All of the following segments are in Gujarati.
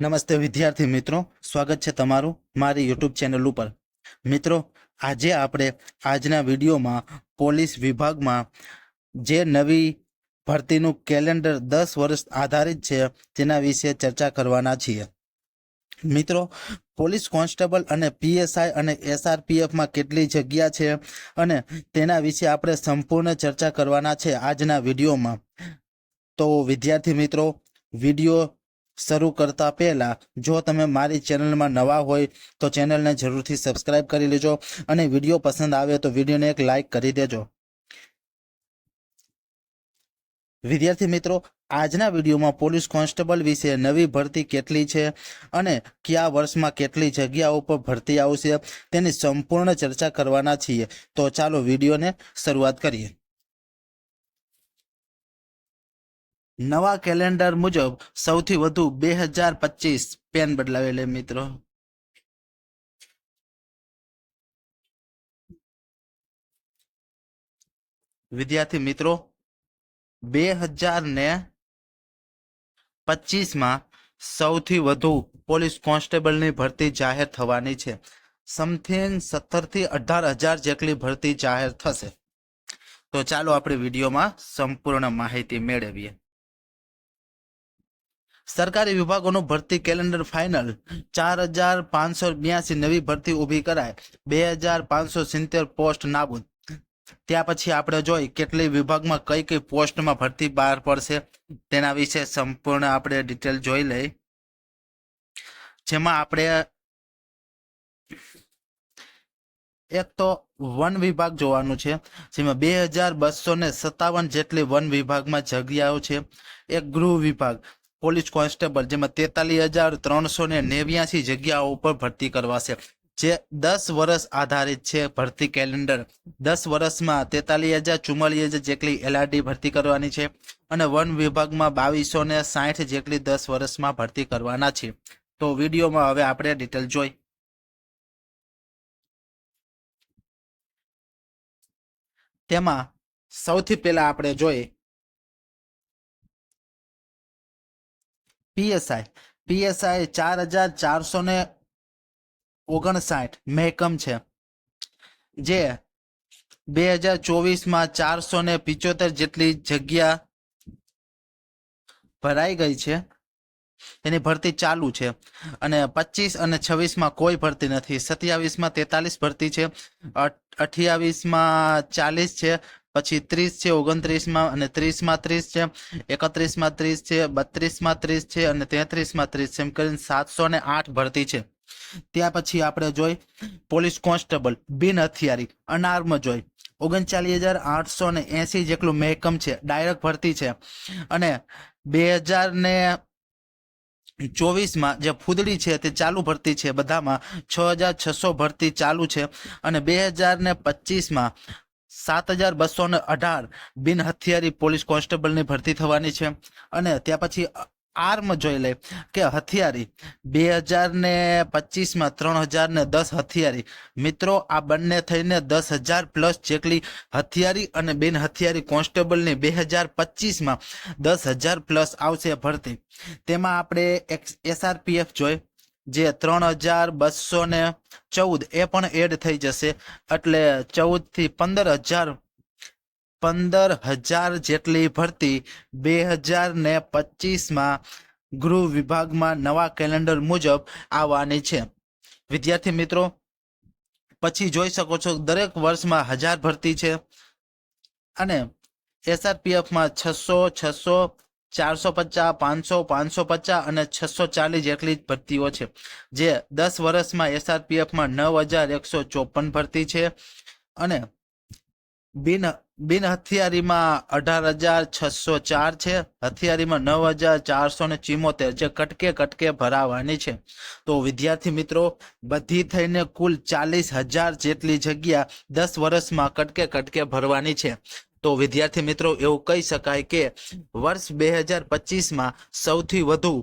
નમસ્તે વિદ્યાર્થી મિત્રો, સ્વાગત છે તમારું મારી યુટ્યુબ ચેનલ ઉપર. મિત્રો, આજે આપણે આજના વિડીયોમાં પોલીસ વિભાગમાં જે નવી ભરતીનું કેલેન્ડર દસ વર્ષ આધારિત છે, તેના વિશે ચર્ચા કરવાના છીએ. મિત્રો, પોલીસ કોન્સ્ટેબલ અને પીએસઆઈ અને એસઆરપીએફમાં કેટલી જગ્યા છે અને તેના વિશે આપણે સંપૂર્ણ ચર્ચા કરવાના છે આજના વિડીયોમાં. તો વિદ્યાર્થી મિત્રો, વીડિયો શરૂ કરતા પહેલા, જો તમે મારી ચેનલમાં નવા હોય, તો ચેનલને જરૂરથી સબસ્ક્રાઇબ કરી લેજો અને વીડિયો પસંદ આવે તો વિડીયોને એક લાઈક કરી દેજો. વિદ્યાર્થી મિત્રો, આજના વિડીયોમાં પોલીસ કોન્સ્ટેબલ વિશે નવી ભરતી કેટલી છે અને કયા વર્ષમાં કેટલી જગ્યાઓ પર ભરતી આવશે તેની સંપૂર્ણ ચર્ચા કરવાના છીએ. તો ચાલો વિડીયોને શરૂઆત કરીએ. નવા કેલેન્ડર મુજબ સૌથી વધુ બે હજાર પચીસ પેન બદલાવેલે મિત્રો. વિદ્યાર્થી મિત્રો, બે હજાર ને પચીસમાં સૌથી વધુ પોલીસ કોન્સ્ટેબલની ભરતી જાહેર થવાની છે. સમથિંગ સત્તરથી અઢાર હજાર જેટલી ભરતી જાહેર થશે. તો ચાલો આપણે વિડીયોમાં સંપૂર્ણ માહિતી મેળવીએ. સરકારી વિભાગોનું ભરતી કેલેન્ડર ફાઇનલ ચાર હજાર પાંચસો બ્યાસી નવી ભરતી ઊભી કરાય. બે હજાર પાંચસો સિત્તેર પોસ્ટ નાબૂદ. ત્યાં પછી આપણે જોઈ કેટલી વિભાગમાં કઈ કઈ પોસ્ટમાં ભરતી બહાર પડશે તેના વિશે સંપૂર્ણ આપણે ડિટેલ જોઈ લઈ. જેમાં આપણે એક તો વન વિભાગ જોવાનું છે, જેમાં બે હજાર બસો ને સત્તાવન જેટલી વન વિભાગમાં જગ્યાઓ છે. એક ગૃહ વિભાગ પોલીસ કોન્સ્ટેબલ જેમાં તેતાલીસ હજાર ત્રણસો ને નેવ્યાસી જગ્યાઓ ઉપર ભરતી કરવાશે. જે દસ વર્ષ આધારિત છે ભરતી કેલેન્ડર. દસ વર્ષમાં તેતાલીસ હજાર ચુમ્માલીસ હજાર જેટલી એલઆરડી ભરતી કરવાની છે અને વન વિભાગમાં બાવીસો ને સાઠ જેટલી દસ વર્ષમાં ભરતી કરવાના છે. તો વિડીયોમાં હવે આપણે ડિટેલ જોઈ. તેમાં સૌથી પહેલા આપણે જોઈએ પીએસઆઈ. પીએસઆઈ ચાર હજાર ચારસો ને ઓગણસાઠ મહેકમ છે. જે બે હજાર ચોવીસમાં ચારસો ને પિચોતેર જેટલી જગ્યા ભરાઈ ગઈ છે. એની ભરતી ચાલુ છે. અને પચીસ અને છવ્વીસમાં કોઈ ભરતી નથી. સત્યાવીસમાં તેતાલીસ ભરતી છે. અઠ્યાવીસમાં ચાલીસ છે. પછી ત્રીસ છે, ઓગણત્રીસમાં અને ત્રીસમાં ત્રીસ છે, એકત્રીસમાં ત્રીસ છે, બત્રીસમાં ત્રીસ છે અને તેત્રીસમાં ત્રીસ છે. એમ કરીને સાતસો ને આઠ ભરતી છે. ત્યાં પછી આપણે જોઈ પોલીસ કોન્સ્ટેબલ, બિન હથિયારી, અનાર્મ જોઈ ઓગણચાલીસ હજાર આઠસો ને એસી જેટલું મહેકમ છે, ડાયરેક્ટ ભરતી છે. અને બે હજાર ને ચોવીસમાં જે ફૂદડી છે તે ચાલુ ભરતી છે બધામાં, છ હજાર છસો ભરતી ચાલુ છે. અને બે હજાર ને પચીસમાં સાત હજાર બસો ને અઢાર બિન હથિયારી પોલીસ કોન્સ્ટેબલની ભરતી થવાની છે. અને ત્યાં પછી આર્મ જોઈ લે કે હથિયારી બે હજાર ને પચીસમાં ત્રણ હજાર ને દસ હથિયારી. મિત્રો, આ બંને થઈને દસ હજાર પ્લસ જેટલી હથિયારી અને બિન હથિયારી કોન્સ્ટેબલની બે હજાર પચીસમાં દસ હજાર પ્લસ આવશે ભરતી. તેમાં આપણે એસઆરપીએફ જોઈ. જે ત્રણ હજાર બસો ને ચૌદ, એ પણ એડ થઈ જશે. એટલે ચૌદથી પંદર હજાર પંદર હજાર જેટલી ભરતી, બે હજાર ને પચીસમાં ગૃહ વિભાગમાં નવા કેલેન્ડર મુજબ આવવાની છે. વિદ્યાર્થી મિત્રો, પછી જોઈ શકો છો દરેક વર્ષમાં હજાર ભરતી છે. અને એસઆરપીએફમાં છસો છસો ચારસો પચાસ, પાંચસો પાંચસો પચાસ અને છસો ચાલીસ જેટલી ભરતીઓ છે. જે દસ વર્ષમાં એસઆરપીએફમાં નવ હજાર એકસો ચોપન ભરતી છે અને બિન બિન હથિયારીમાં અઢાર હજાર છસો ચાર છે. હથિયારીમાં નવ હજાર ચારસો ને ચિમોતેર જે કટકે કટકે ભરાવાની છે. તો વિદ્યાર્થી મિત્રો, બધી થઈને કુલ ચાલીસ હજાર જેટલી જગ્યા દસ વર્ષમાં કટકે કટકે ભરવાની છે. તો વિદ્યાર્થી મિત્રો, એવું કહી શકાય કે વર્ષ બે હજાર પચીસમાં સૌથી વધુ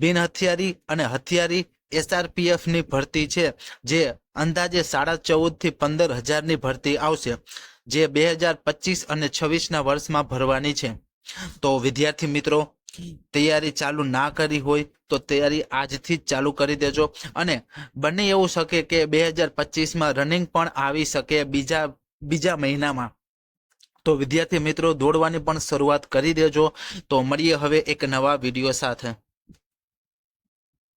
બિન હથિયારી અને હથિયારી એસઆરપીએફની ભરતી છે, જે અંદાજે સાડા ચૌદથી પંદર હજારની ભરતી આવશે, જે બે હજાર પચીસ અને છવ્વીસના વર્ષમાં ભરવાની છે. તો વિદ્યાર્થી મિત્રો, તૈયારી ચાલુ ના કરી હોય તો તૈયારી આજથી જ ચાલુ કરી દેજો અને બને એવું શકે કે બે હજાર પચીસમાં રનિંગ પણ આવી શકે બીજા બીજા મહિનામાં. તો વિદ્યાર્થી મિત્રો, દોડવાની પણ શરૂઆત કરી દેજો. તો મળીએ હવે એક નવા વીડિયો સાથે.